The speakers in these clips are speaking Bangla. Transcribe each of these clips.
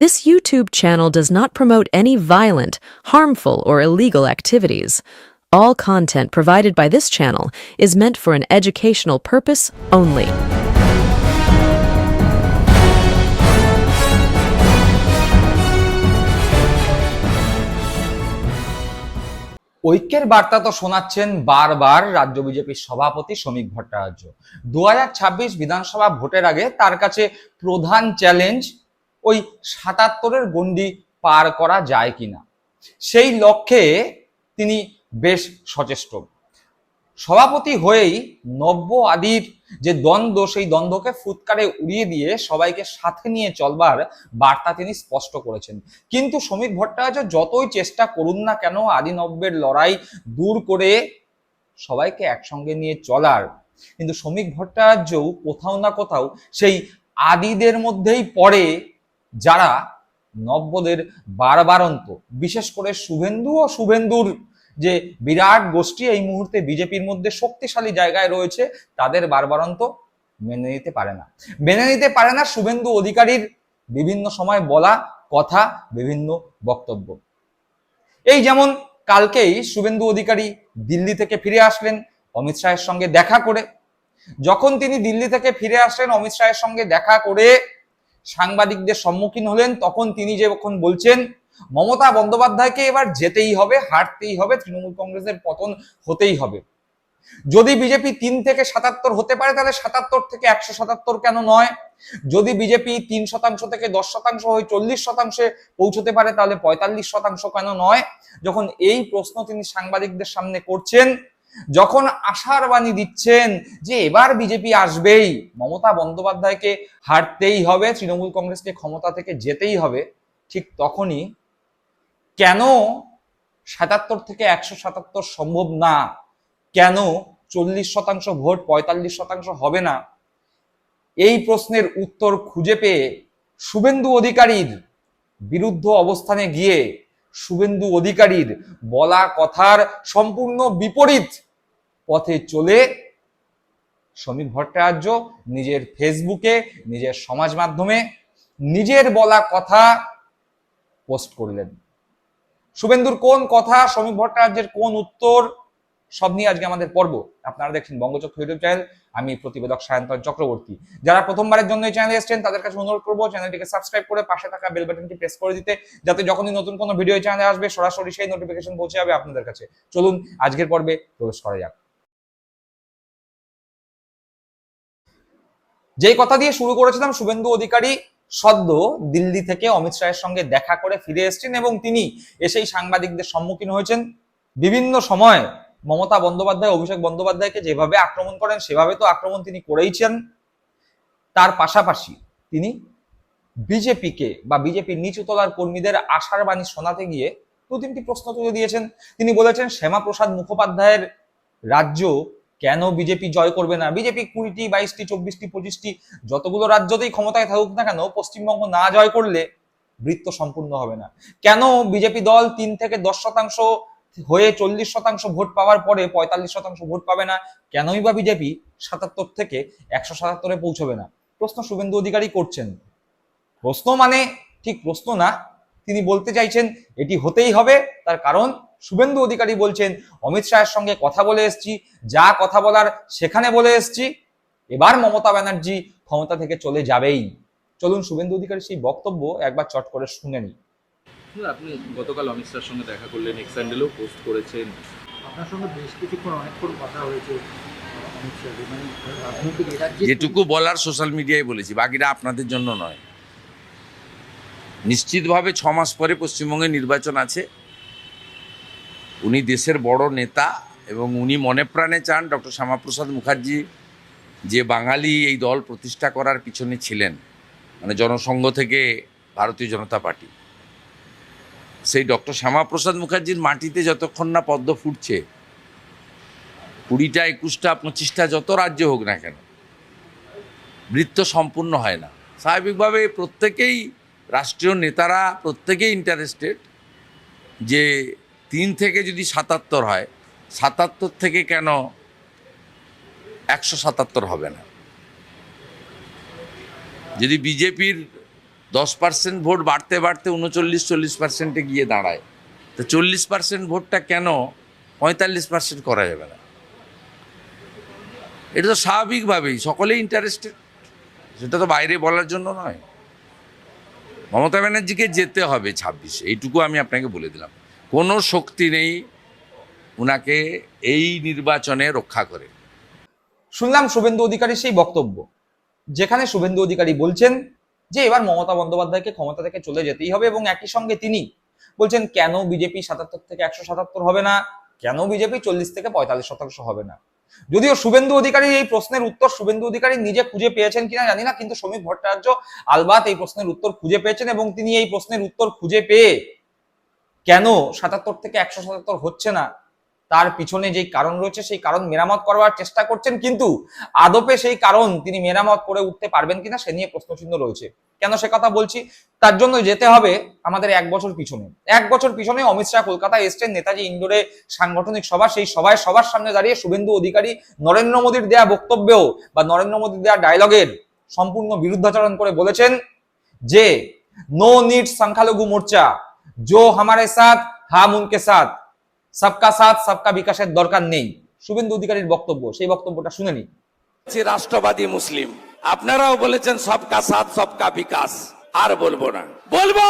This YouTube channel does not promote any violent, harmful, or illegal activities. All content provided by this channel is meant for an educational purpose only. ঐক্যের বার্তা তো শোনাচ্ছেন বারবার রাজ্য বিজেপির সভাপতি শ্রমিক ভট্টাচার্য দু হাজার ছাব্বিশ বিধানসভা ভোটের আগে তার কাছে প্রধান চ্যালেঞ্জ ওই সাতাত্তরের গণ্ডি পার করা যায় কিনা? সেই লক্ষ্যে তিনি বেশ সচেষ্ট। সভাপতি হয়েই নব্য আদির যে দ্বন্দ্ব, সেই দ্বন্দ্বকে ফুৎকারে উড়িয়ে দিয়ে সবাইকে সাথে নিয়ে চলবার বার্তা তিনি স্পষ্ট করেছেন। কিন্তু শ্রমিক ভট্টাচার্য যতই চেষ্টা করুন না কেন আদি নব্যের লড়াই দূর করে সবাইকে একসঙ্গে নিয়ে চলার। কিন্তু শ্রমিক ভট্টাচার্যও কোথাও না কোথাও সেই আদিদের মধ্যেই পড়ে যারা নব্যদের বারবারন্ত, বিশেষ করে শুভেন্দু ও শুভেন্দুর যে বিরাট গোষ্ঠী এই মুহূর্তে বিজেপির মধ্যে শক্তিশালী জায়গায় রয়েছে, তাদের বারবারন্ত মেনে নিতে পারে না। মেনে নিতে পারে না শুভেন্দু অধিকারীর বিভিন্ন সময় বলা কথা, বিভিন্ন বক্তব্য। এই যেমন কালকেই শুভেন্দু অধিকারী দিল্লি থেকে ফিরে আসলেন অমিত শাহের সঙ্গে দেখা করে। যখন তিনি দিল্লি থেকে ফিরে আসলেন, অমিত শাহের সঙ্গে দেখা করে সাংবাদিকদের সম্মুখীন হলেন, তখন তিনি যখন বলছেন, মমতা বন্দ্যোপাধ্যায়কে এবার যেতেই হবে, হারতেই হবে, তৃণমূল কংগ্রেসের পতন হতেই হবে। যদি বিজেপি তিন থেকে সাতাত্তর হতে পারে, তাহলে সাতাত্তর থেকে একশো সাতাত্তর কেন নয়? যদি বিজেপি তিন শতাংশ থেকে দশ শতাংশ হয়ে চল্লিশ শতাংশে পৌঁছতে পারে, তাহলে পঁয়তাল্লিশ শতাংশ কেন নয়? যখন এই প্রশ্ন তিনি সাংবাদিকদের সামনে করছেন যখন আশার বাণী দিচ্ছেন যে এবার বিজেপি আসবেই, মমতা বন্দ্যোপাধ্যায়কে হারতেই হবে, তৃণমূল কংগ্রেসকে ক্ষমতা থেকে যেতেই হবে, ঠিক তখনই কেন সাতাত্তর থেকে একশো সাতাত্তর সম্ভব না? কেন চল্লিশ শতাংশ ভোট, পঁয়তাল্লিশ শতাংশ হবে না? এই প্রশ্নের উত্তর খুঁজে পেয়ে শুভেন্দু অধিকারীর বিরুদ্ধ অবস্থানে গিয়ে শুভেন্দু অধিকারীর বলা কথার সম্পূর্ণ বিপরীত পথে চলে শ্রমিক ভট্টাচার্য নিজের ফেসবুকে, নিজের সমাজ মাধ্যমে নিজের বলা কথা পোস্ট করলেন। শুভেন্দুর কোন কথা শ্রমিক ভট্টাচার্যের কোন উত্তর, সব নিয়ে আজকে আমাদের পর্ব। আপনারা দেখছেন বঙ্গচক্র ইউটিউব চ্যানেল। আমি প্রতিবেদক সায়ন্তন চক্রবর্তী। যারা প্রথমবারের জন্য এই চ্যানেলে এসেছেন, তাদের কাছে অনুরোধ করব চ্যানেলটিকে সাবস্ক্রাইব করে পাশে থাকা বেল বাটনটি প্রেস করে দিতে, যাতে যখনই নতুন কোনো ভিডিও চ্যানেলে আসবে, সরাসরি সেই নোটিফিকেশন পৌঁছে যাবে আপনাদের কাছে। চলুন, আজকের পর্বে প্রবেশ করা যাক। যেই কথা দিয়ে শুরু করেছিলাম, শুভেন্দু অধিকারী সদ্য দিল্লি থেকে অমিত শাহের সঙ্গে দেখা করে ফিরে এসেছেন এবং তিনি এসেই সাংবাদিকদের সম্মুখীন হয়েছেন। বিভিন্ন সময় মমতা বন্দ্যোপাধ্যায়, অভিষেক বন্দ্যোপাধ্যায়কে যেভাবে আক্রমণ করেন, সেভাবে তো আক্রমণ তিনি করেইছেন তার পাশাপাশি তিনি বিজেপিকে বা বিজেপির নিচুতলার কর্মীদের আশার বাণী শোনাতে গিয়ে দু তিনটি প্রশ্ন তুলে দিয়েছেন। তিনি বলেছেন, শ্যামাপ্রসাদ মুখোপাধ্যায়ের রাজ্য কেন বিজেপি জয় করবে না? বিজেপি কুড়িটি, বাইশটি, চব্বিশটি, পঁচিশটি, যতগুলো রাজ্যতেই ক্ষমতায় থাকুক না কেন, পশ্চিমবঙ্গ না জয় করলে বৃত্ত সম্পূর্ণ হবে না। কেন বিজেপি দল তিন থেকে দশ শতাংশ হয়ে চল্লিশ শতাংশ ভোট পাওয়ার পরে পঁয়তাল্লিশ শতাংশ ভোট পাবে না, কেনই বা বিজেপি সাতাত্তর থেকে একশো সাতাত্তরে পৌঁছবে না? প্রশ্ন শুভেন্দু অধিকারী করছেন। প্রশ্ন মানে ঠিক প্রশ্ন না, তিনি বলতে চাইছেন এটি হতেই হবে, তার কারণ শুভেন্দু অধিকারী বলছেন, অমিত শাহের সঙ্গে কথা বলে এসছি, যা কথা বলার সেখানে বলে এসছি, এবার মমতা ব্যানার্জি ক্ষমতা থেকে চলে যাবেই। চলুন শুভেন্দু অধিকারী সেই বক্তব্য একবার চট করে শুনে নিই। আপনি গতকাল অমিত শাহর সঙ্গে দেখা করলেন এক্স স্যান্ডেলও পোস্ট করেছেন। আপনার সঙ্গে বেশ কিছুক্ষণ অনেকক্ষণ কথা হয়েছে মানে যেটুকু বলার সোশ্যাল মিডিয়ায় বলেছি বাকিটা আপনাদের জন্য নয়। নিশ্চিতভাবে ছ মাস পরে পশ্চিমবঙ্গে নির্বাচন আছে। উনি দেশের বড় নেতা এবং উনি মনে প্রাণে চান ডক্টর শ্যামাপ্রসাদ মুখার্জি যে বাঙালি এই দল প্রতিষ্ঠা করার পিছনে ছিলেন। মানে জনসংঘ থেকে ভারতীয় জনতা পার্টি। সেই ডক্টর শ্যামাপ্রসাদ মুখার্জির মাটিতে যতক্ষণ না পদ্ম ফুটছে, কুড়িটা, একুশটা পঁচিশটা যত রাজ্য হোক না কেন, বৃত্ত সম্পূর্ণ হয় না। স্বাভাবিকভাবে প্রত্যেকেই রাষ্ট্রীয় নেতারা, প্রত্যেকেই ইন্টারেস্টেড যে তিন থেকে যদি সাতাত্তর হয়, সাতাত্তর থেকে কেন একশো সাতাত্তর হবে না? যদি বিজেপির দশ পার্সেন্ট ভোট বাড়তে বাড়তে উনচল্লিশ, চল্লিশ পার্সেন্টে গিয়ে দাঁড়ায়। তো চল্লিশ পার্সেন্ট ভোটটা কেন পঁয়তাল্লিশ পার্সেন্ট করা যাবে না? এটা তো স্বাভাবিকভাবেই, সকলেই ইন্টারেস্টেড সেটা তো বাইরে বলার জন্য নয়। মমতা ব্যানার্জিকে যেতে হবে ছাব্বিশে, এইটুকু আমি আপনাকে বলে দিলাম। কোনো শক্তি নেই ওনাকে এই নির্বাচনে রক্ষা করে। শুনলাম শুভেন্দু অধিকারীর সেই বক্তব্য, যেখানে শুভেন্দু অধিকারী বলছেন যে এবার মমতা বন্দ্যোপাধ্যায়কে ক্ষমতা থেকে চলে যেতেই হবে এবং একই সঙ্গে তিনি বলছেন, কেন বিজেপি সাতাত্তর থেকে একশো সাতাত্তর হবে না? কেন বিজেপি চল্লিশ থেকে পঁয়তাল্লিশ শতাংশ হবে না? যদিও শুভেন্দু অধিকারীর এই প্রশ্নের উত্তর শুভেন্দু অধিকারী নিজে খুঁজে পেয়েছেন কিনা জানি না, কিন্তু শ্রমিক ভট্টাচার্য আলবাত এই প্রশ্নের উত্তর খুঁজে পেয়েছেন এবং তিনি এই প্রশ্নের উত্তর খুঁজে পেয়ে কেন সাতাত্তর থেকে একশো সাতাত্তর হচ্ছে না? তার পিছনে যেই কারণ রয়েছে, সেই কারণ মেরামত করবার চেষ্টা করছেন, কিন্তু আদপে সেই কারণ তিনি মেরামত করে উঠতে পারবেন কিনা সে নিয়ে প্রশ্নচিহ্ন রয়েছে। কেন সে কথা বলছি? তার জন্য যেতে হবে আমাদের এক বছর পিছনে। এক বছর পিছনে অমিত শাহ কলকাতায় এসছেন, নেতাজি ইন্ডোরে সাংগঠনিক সভা, সেই সভায় সবার সামনে দাঁড়িয়ে শুভেন্দু অধিকারী নরেন্দ্র মোদীর দেয়া বক্তব্যেও বা নরেন্দ্র মোদীর দেয়া ডায়লগের সম্পূর্ণ বিরুদ্ধাচরণ করে বলেছেন যে নো নিড সংখ্যালঘু মোর্চা জো হামারে সাথ হাম উনকে সাথ সবকা সাথ সবকা বিকাশের দরকার নেই শুভেন্দু অধিকারীর বক্তব্য সেই বক্তব্যটা শুনে নি বলছি রাষ্ট্রবাদী মুসলিম আপনারাও বলেছেন সবকা সাথ সবকা বিকাশ আর বলবো না বলবো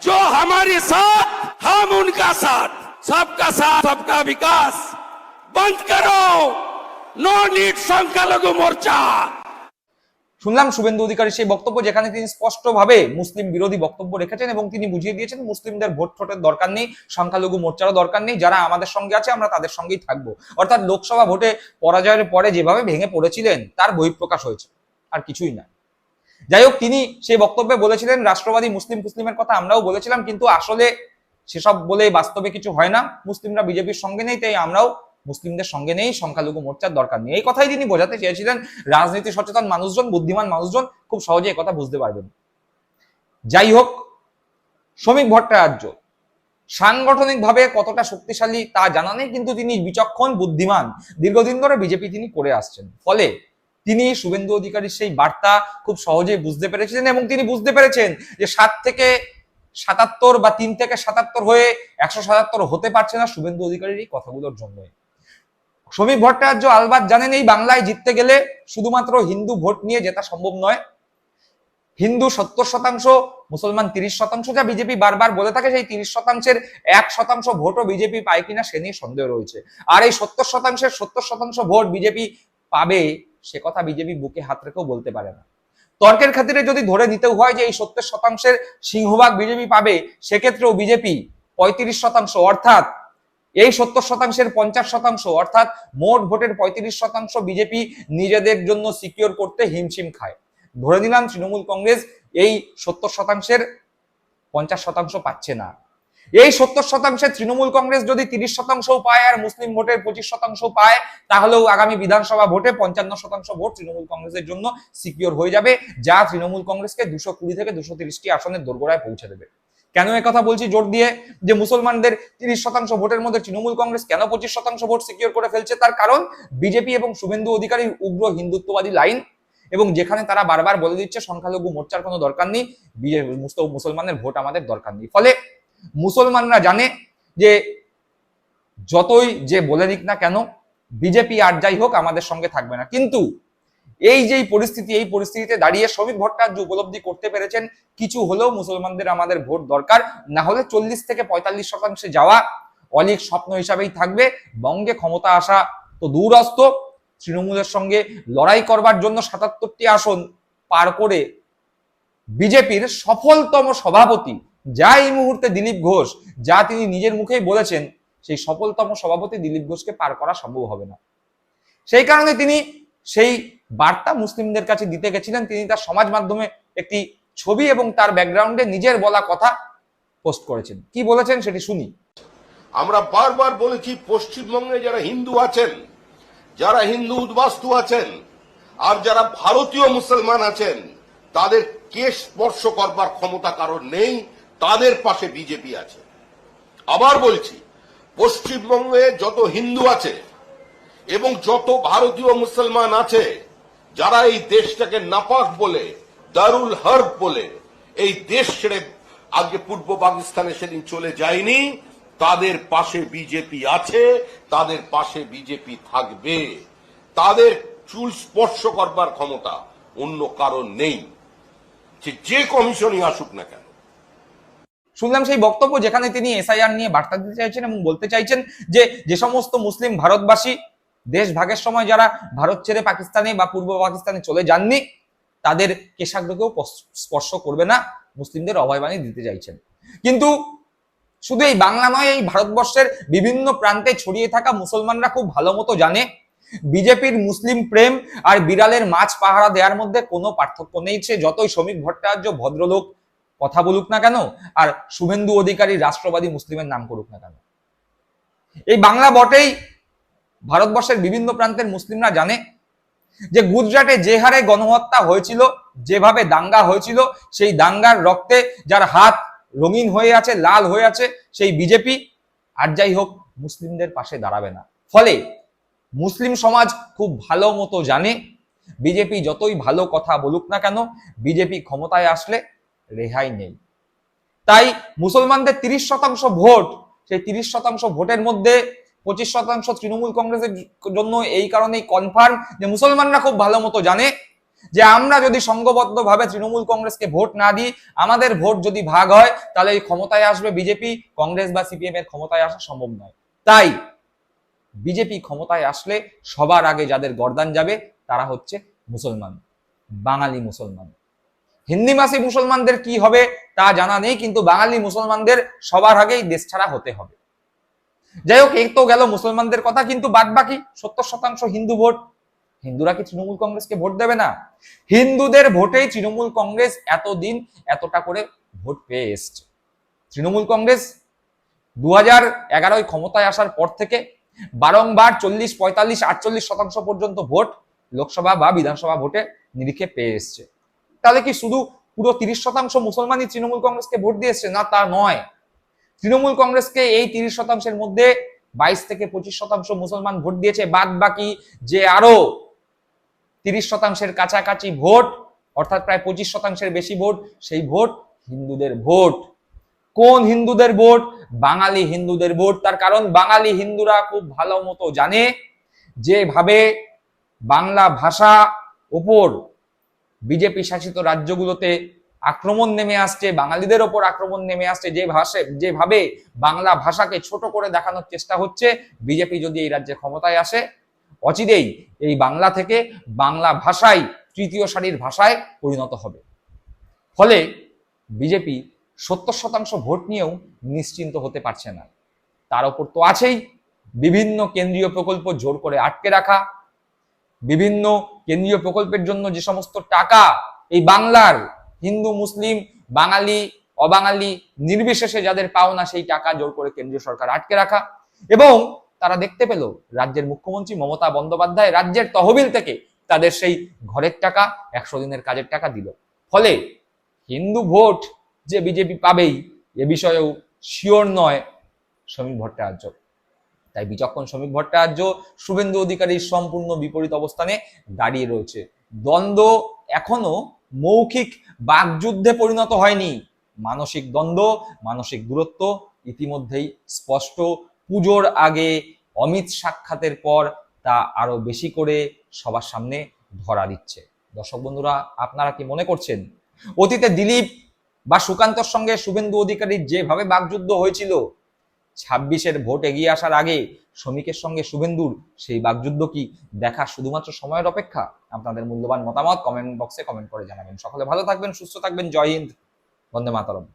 जो हमारे साथ हम उनका साथ सबका साथ सबका विकास बंद करो नो नीड संख्यालघु मोर्चा শুনলাম শুভেন্দু অধিকারী সেই বক্তব্য যেখানে তিনি স্পষ্টভাবে মুসলিম বিরোধী বক্তব্য রেখেছেন এবং তিনি বুঝিয়ে দিয়েছেন, মুসলিমদের ভোট ঠোঁটের দরকার নেই, সংখ্যালঘু মোর্চারও দরকার নেই, যারা আমাদের সঙ্গে আছে আমরা তাদের সঙ্গেই থাকব। অর্থাৎ লোকসভা ভোটে পরাজয়ের পরে যেভাবে ভেঙে পড়েছিলেন, তার বহিঃপ্রকাশ হয়েছে, আর কিছুই না। যাই হোক, তিনি সেই বক্তব্যে বলেছিলেন, রাষ্ট্রবাদী মুসলিম মুসলিমের কথা আমরাও বলেছিলাম, কিন্তু আসলে সেসব বলে বাস্তবে কিছু হয় না, মুসলিমরা বিজেপির সঙ্গে নেই, তাই আমরাও মুসলিমদের সঙ্গে নেই, সংখ্যালঘু মোর্চার দরকার নেই। এই কথাই তিনি বোঝাতে চেয়েছিলেন রাজনীতি সচেতন মানুষজন, বুদ্ধিমান মানুষজন খুব সহজে কথা বুঝতে পারবেন। যাই হোক, শ্রমিক ভট্টাচার্য, সাংগঠনিকভাবে কতটা শক্তিশালী তা জানা নেই, কিন্তু তিনি বিচক্ষণ, বুদ্ধিমান। দীর্ঘদিন ধরে বিজেপি তিনি করে আসছেন। ফলে তিনি শুভেন্দু অধিকারীর সেই বার্তা খুব সহজেই বুঝতে পেরেছিলেন এবং তিনি বুঝতে পেরেছেন যে সাত থেকে সাতাত্তর বা তিন থেকে সাতাত্তর হয়ে একশো সাতাত্তর হতে পারছে না শুভেন্দু অধিকারীর এই কথাগুলোর জন্যই। শ্রমিক ভট্টাচার্য আলবাত জানেন এই বাংলায় জিততে গেলে শুধুমাত্র হিন্দু ভোট নিয়ে জেতা সম্ভব নয়। হিন্দু সত্তর শতাংশ, মুসলমান তিরিশ শতাংশ যা বিজেপি বারবার বলে থাকে, সেই তিরিশ শতাংশের এক শতাংশ ভোটও বিজেপি পায় কিনা সে নিয়ে সন্দেহ রয়েছে। আর এই সত্তর শতাংশের সত্তর শতাংশ ভোট বিজেপি পাবে, সে কথা বিজেপি বুকে হাত রেখেও বলতে পারে না। তর্কের খাতিরে যদি ধরে নিতেও হয় যে এই সত্তর শতাংশের সিংহভাগ বিজেপি পাবে, সেক্ষেত্রেও বিজেপি পঁয়ত্রিশ শতাংশ, অর্থাৎ এই সত্তর শতাংশের পঞ্চাশ শতাংশ, অর্থাৎ মোট ভোটের পঁয়ত্রিশ শতাংশ বিজেপি নিজেদের জন্য সিকিউর করতে হিমশিম খায়। ধরে নিলাম তৃণমূল কংগ্রেস এই সত্তর শতাংশের পঞ্চাশ শতাংশ পাচ্ছে না। এই সত্তর শতাংশের তৃণমূল কংগ্রেস যদি তিরিশ শতাংশ পায় আর মুসলিম ভোটের পঁচিশ শতাংশ পায়, তাহলেও আগামী বিধানসভা ভোটে পঞ্চান্ন শতাংশ ভোট তৃণমূল কংগ্রেসের জন্য সিকিউর হয়ে যাবে, যা তৃণমূল কংগ্রেসকে দুশো কুড়ি থেকে দুশো তিরিশটি আসনের দোরগোড়ায় পৌঁছে দেবে। কেন কথা বলছি? জোর দিয়ে যে মুসলমানদের তিরিশ শতাংশ ভোটের মধ্যে তৃণমূল কংগ্রেস কেন পঁচিশ শতাংশ ভোট সিকিউর করে ফেলছে? তার কারণ বিজেপি এবং শুভেন্দু অধিকারীর উগ্র হিন্দুত্ববাদী লাইন। এবং যেখানে তারা বারবার বলে দিচ্ছে সংখ্যালঘু মোর্চার কোনো দরকার নেই মুসলমানের ভোট আমাদের দরকার নেই। ফলে মুসলমানরা জানে যে যতই যে বলে দিক না কেন, বিজেপি আর যাই হোক আমাদের সঙ্গে থাকবে না। কিন্তু এই যে পরিস্থিতি, এই পরিস্থিতিতে দাঁড়িয়ে শ্রমিক ভট্টাচার্য উপলব্ধি করতে পেরেছেন, কিছু হলেও মুসলমানদের আমাদের ভোট দরকার। না হলে চল্লিশ থেকে পঁয়তাল্লিশ শতাংশে যাওয়া অলিক স্বপ্ন হিসাবেই থাকবে। বঙ্গে ক্ষমতা আসা তো দূরস্থ তৃণমূলের সঙ্গে লড়াই করবার জন্য সাতাত্তরটি আসন পার করে বিজেপির সফলতম সভাপতি, যা এই মুহূর্তে দিলীপ ঘোষ, যা তিনি নিজের মুখেই বলেছেন, সেই সফলতম সভাপতি দিলীপ ঘোষকে পার করা সম্ভব হবে না। সেই কারণে তিনি সেই বার্তা মুসলিমদের কাছে দিতে গেছিলেন, তিনি তার সমাজ মাধ্যমে একটি ছবি এবং তার ব্যাকগ্রাউন্ডে নিজের বলা কথা পোস্ট করেছেন। কি বলেছেন সেটি শুনি। আমরা বারবার বলেছি পশ্চিমবঙ্গে যারা হিন্দু আছেন, যারা হিন্দু উদ্বাস্তু আছেন, আর যারা ভারতীয় মুসলমান আছেন, তাদের কে স্পর্শ করবার ক্ষমতা কারণ নেই, তাদের পাশে বিজেপি আছে। আবার বলছি, পশ্চিমবঙ্গে যত হিন্দু আছে এবং যত ভারতীয় মুসলমান আছে যারা এই দেশটাকে নাপাক বলে, দারুল হর্ব বলে, এই দেশ ছেড়ে আগে পূর্ব পাকিস্তানে সেদিন চলে যায়নি, তাদের পাশে বিজেপি আছে, তাদের পাশে বিজেপি থাকবে। তাদের চুল স্পর্শ করবার ক্ষমতা অন্য কারণ নেই। যে যে কমিশনই আসুক না কেন। শুনলাম সেই বক্তব্য যেখানে তিনি এসআইআর নিয়ে বার্তা দিতে চাইছেন এবং বলতে চাইছেন যে যে সমস্ত মুসলিম ভারতবাসী দেশ ভাগের সময় যারা ভারত ছেড়ে পাকিস্তানে বা পূর্ব পাকিস্তানে চলে যাননি, তাদের কেশাগ্রকেও স্পর্শ করবে না। মুসলিমদের অভয়বাণী দিতে চাইছেন। কিন্তু শুধু এই বাংলা নয়, এই ভারতবর্ষের বিভিন্ন প্রান্তে ছড়িয়ে থাকা মুসলমানরা খুব ভালো মতো জানে, বিজেপির মুসলিম প্রেম আর বিড়ালের মাছ পাহারা দেওয়ার মধ্যে কোনো পার্থক্য নেই। সে যতই শ্রমিক, ভট্টাচার্য, ভদ্রলোক কথা বলুক না কেন, আর শুভেন্দু অধিকারী, রাষ্ট্রবাদী মুসলিমের নাম করুক না কেন। এই বাংলা বটেই ভারতবর্ষের বিভিন্ন প্রান্তের মুসলিমরা জানে যে গুজরাটে যে হারে গণহত্যা হয়েছিল, যেভাবে দাঙ্গা হয়েছিল, সেই দাঙ্গার রক্তে যার হাত রঙিন হয়ে আছে, লাল হয়ে আছে, সেই বিজেপি আর যাই হোক, মুসলিমদের পাশে দাঁড়াবে না। ফলে মুসলিম সমাজ খুব ভালো মতো জানে, বিজেপি যতই ভালো কথা বলুক না কেন, বিজেপি ক্ষমতায় আসলে রেহাই নেই। তাই মুসলমানদের তিরিশ শতাংশ ভোট, সেই তিরিশ শতাংশ ভোটের মধ্যে পঁচিশ শতাংশ তৃণমূল কংগ্রেসের জন্য এই কারণেই কনফার্ম যে মুসলমানরা খুব ভালো মতো জানে যে আমরা যদি সংঘবদ্ধভাবে তৃণমূল কংগ্রেসকে ভোট না দিই, আমাদের ভোট যদি ভাগ হয়, তাহলে এই ক্ষমতায় আসবে বিজেপি, কংগ্রেস বা সিপিএম এর ক্ষমতায় আসা সম্ভব নয়। তাই বিজেপি ক্ষমতায় আসলে সবার আগে যাদের গর্দান যাবে, তারা হচ্ছে মুসলমান, বাঙালি মুসলমান। হিন্দি হিন্দিভাষী মুসলমানদের কি হবে তা জানা নেই, কিন্তু বাঙালি মুসলমানদের সবার আগেই দেশ ছাড়া হতে হবে। যাই হোক, এই তো গেল মুসলমানদের কথা, কিন্তু বাদ বাকি সত্তর শতাংশ হিন্দু ভোট। হিন্দুরা কি তৃণমূল কংগ্রেসকে ভোট দেবে না? হিন্দুদের ভোটেই তৃণমূল কংগ্রেস এতদিন এতটা করে ভোট পেয়ে এসছে। তৃণমূল কংগ্রেস দু হাজার এগারোয় ক্ষমতায় আসার পর থেকে বারংবার চল্লিশ, পঁয়তাল্লিশ, আটচল্লিশ শতাংশ পর্যন্ত ভোট লোকসভা বা বিধানসভা ভোটে নিরিখে পেয়ে এসছে। তাহলে কি শুধু পুরো তিরিশ শতাংশ মুসলমানই তৃণমূল কংগ্রেসকে ভোট দিয়েছে? না, তা নয়। তৃণমূল কংগ্রেসকে এই তিরিশ শতাংশের মধ্যে বাইশ থেকে পঁচিশ শতাংশ মুসলমান ভোট দিয়েছে। বাদ বাকি যে আরও তিরিশ শতাংশের কাছাকাছি ভোট, অর্থাৎ প্রায় পঁচিশ শতাংশের বেশি ভোট, সেই ভোট হিন্দুদের ভোট। কোন হিন্দুদের ভোট? বাঙালি হিন্দুদের ভোট। তার কারণ বাঙালি হিন্দুরা খুব ভালো মতো জানে যেভাবে বাংলা ভাষা ওপর বিজেপি শাসিত রাজ্যগুলোতে আক্রমণ নেমে আসছে, বাঙালিদের ওপর আক্রমণ নেমে আসছে, যে ভাষা, যেভাবে বাংলা ভাষাকে ছোট করে দেখানোর চেষ্টা হচ্ছে, বিজেপি যদি এই রাজ্যে ক্ষমতায় আসে, অচিরেই এই বাংলা থেকে বাংলা ভাষাই তৃতীয় সারির ভাষায় পরিণত হবে। ফলে বিজেপি সত্তর শতাংশ ভোট নিয়েও নিশ্চিন্ত হতে পারছে না। তার ওপর তো আছেই বিভিন্ন কেন্দ্রীয় প্রকল্প জোর করে আটকে রাখা, বিভিন্ন কেন্দ্রীয় প্রকল্পের জন্য যে সমস্ত টাকা এই বাংলার হিন্দু, মুসলিম, বাঙালি, অবাঙালি, নির্বিশেষে যাদের পাওনা সেই টাকা জোর করে কেন্দ্রীয় সরকার আটকে রাখা এবং তারা দেখতে পেল রাজ্যের মুখ্যমন্ত্রী মমতা বন্দ্যোপাধ্যায় রাজ্যের তহবিল থেকে তাদের সেই ঘরের টাকা, একশো দিনের কাজের টাকা দিল। ফলে হিন্দু ভোট যে বিজেপি পাবেই এ বিষয়েও শিওর নয় শ্রমিক ভট্টাচার্য। তাই বিচক্ষণ শ্রমিক ভট্টাচার্য শুভেন্দু অধিকারীর সম্পূর্ণ বিপরীত অবস্থানে দাঁড়িয়ে রয়েছে। দ্বন্দ্ব এখনও মৌখিক বাকযুদ্ধে পরিণত হয়নি। মানসিক দ্বন্দ্ব, মানসিক দূরত্ব, ইতিমধ্যেই স্পষ্ট পুজোর আগে অমিত সাক্ষাতের পর তা আরও বেশি করে সবার সামনে ধরা দিচ্ছে। দর্শক বন্ধুরা, আপনারা কি মনে করছেন? অতীতে দিলীপ বা সুকান্তর সঙ্গে শুভেন্দু অধিকারীর যেভাবে বাকযুদ্ধ হয়েছিল ছাব্বিশের ভোট এগিয়ে আসার আগে শ্রমিকের সঙ্গে শুভেন্দুর সেই বাকযুদ্ধ কি? দেখা শুধুমাত্র সময়ের অপেক্ষা? আপনাদের মূল্যবান মতামত কমেন্ট বক্সে কমেন্ট করে জানাবেন। সকলে ভালো থাকবেন, সুস্থ থাকবেন। জয় হিন্দ। বন্দে মাতরম।